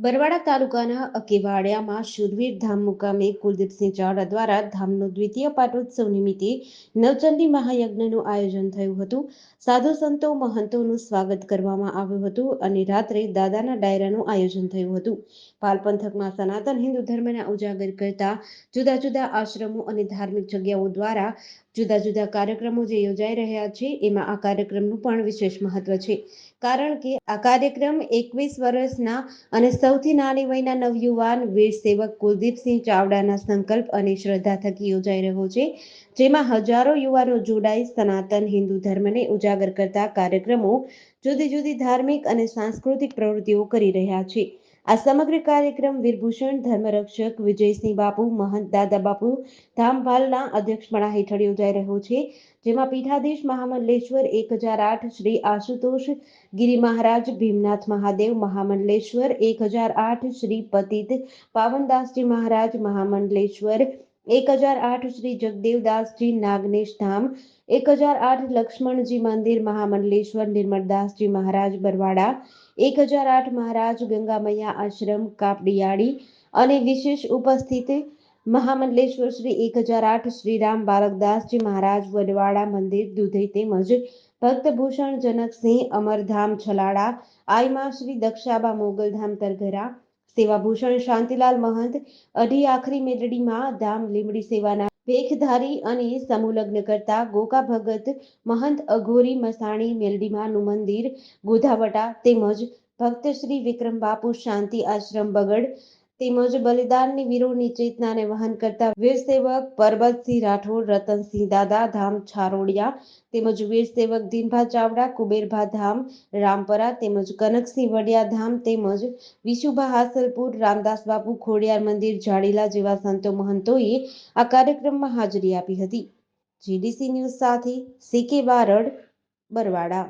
બરવાડા તાલુકાના અકેવાડિયામાં શૂરવીર ધામ મુકામે કુલદીપસિંહ ચાવડા દ્વારા ધામનો દ્વિતીય પાટોત્સવ નિમિત્તે નવચંડી મહાયજ્ઞનું આયોજન થયું હતું. સાધુ સંતો મહંતોનું સ્વાગત કરવામાં આવ્યું હતું અને રાત્રે દાદાના ડાયરાનું આયોજન થયું હતું. પાલ પંથકમાં સનાતન હિન્દુ ધર્મને ઉજાગર કરતા જુદા જુદા આશ્રમો અને ધાર્મિક જગ્યાઓ દ્વારા જુદા જુદા કાર્યક્રમો જે યોજાઈ રહ્યા છે, એમાં આ કાર્યક્રમનું પણ વિશેષ મહત્વ છે. કારણ કે આ કાર્યક્રમ એકવીસ વર્ષના અને સૌથી નાની વયના નવયુવાન વીર સેવક કુલદીપસિંહ ચાવડાના સંકલ્પ અને શ્રદ્ધા થકી યોજાઈ રહ્યો છે, જેમાં હજારો યુવાનો જોડાઈ સનાતન હિન્દુ ધર્મને ઉજાગર કરતા કાર્યક્રમો જુદી જુદી ધાર્મિક અને સાંસ્કૃતિક પ્રવૃત્તિઓ કરી રહ્યા છે. આ સમગ્ર કાર્યક્રમ વીરભૂષણ, ધર્મરક્ષક વિજયસિંહ બાપુ, મહંત દાદા બાપુ ધામપાલના અધ્યક્ષપણા હેઠળ યોજાઈ રહ્યો છે, જેમાં પીઠાધીશ મહામંડલેશ્વર એક હજાર આઠ શ્રી આશુતોષ ગિરી મહારાજ, ભીમનાથ મહાદેવ, મહામંડલેશ્વર એક હજાર આઠ શ્રી પતિત, પાવનદાસજી મહારાજ, મહામંડલેશ્વર એક હજાર આઠ શ્રી જગદેવદાસજી નાગનેશ ધામ, એક હજાર આઠ લક્ષ્મણજી મંદિર, મહામંડલેશ્વર નિર્મળદાસજી મહારાજ બરવાડા, એક હજાર આઠ મહારાજ ગંગામૈયા આશ્રમ, કાપડિયાળી અને વિશેષ ઉપસ્થિત મહામંડલેશ્વર શ્રી એક હજાર આઠ શ્રીરામ બાલકદાસજી મહારાજ વડવાડા મંદિર, દુધઈ તેમજ ભક્તભૂષણ જનકસિંહ અમરધામ છલાડા આઈમા શ્રી દક્ષાબા મોગલધામ તરઘરા સેવાભૂષણ શાંતિલાલ મહંત, અઢી આખરી મેલડીમાં ધામ લીમડી સેવાના ભેખધારી અને સમૂહલગ્ન કરતા ગોકા ભગત, મહંત અઘોરી મસાણી મેલડીમાનું મંદિર, ગોધાવટા તેમજ ભક્ત શ્રી વિક્રમ બાપુ શાંતિ આશ્રમ બગડ તેમજ બલિદાનની વીરોની ચેતનાને વહન કરતા વીર સેવક પરબતસિંહ રાઠોડ, રતનસિંહ દાદા, ધામ છારોડિયા તેમજ વીર સેવક દિનભા ચાવડા, કુબેરભા ધામ, રામપરા તેમજ કનકસિંહ વડિયા ધામ તેમજ વિશુભા હાસલપુર, રામદાસ બાપુ ખોડિયાર મંદિર, જાડીલા જેવા સંતો મહંતોએ આ કાર્યક્રમમાં હાજરી આપી હતી. જીડીસી ન્યૂઝ સાથે સીકે બારડ બરવાડા.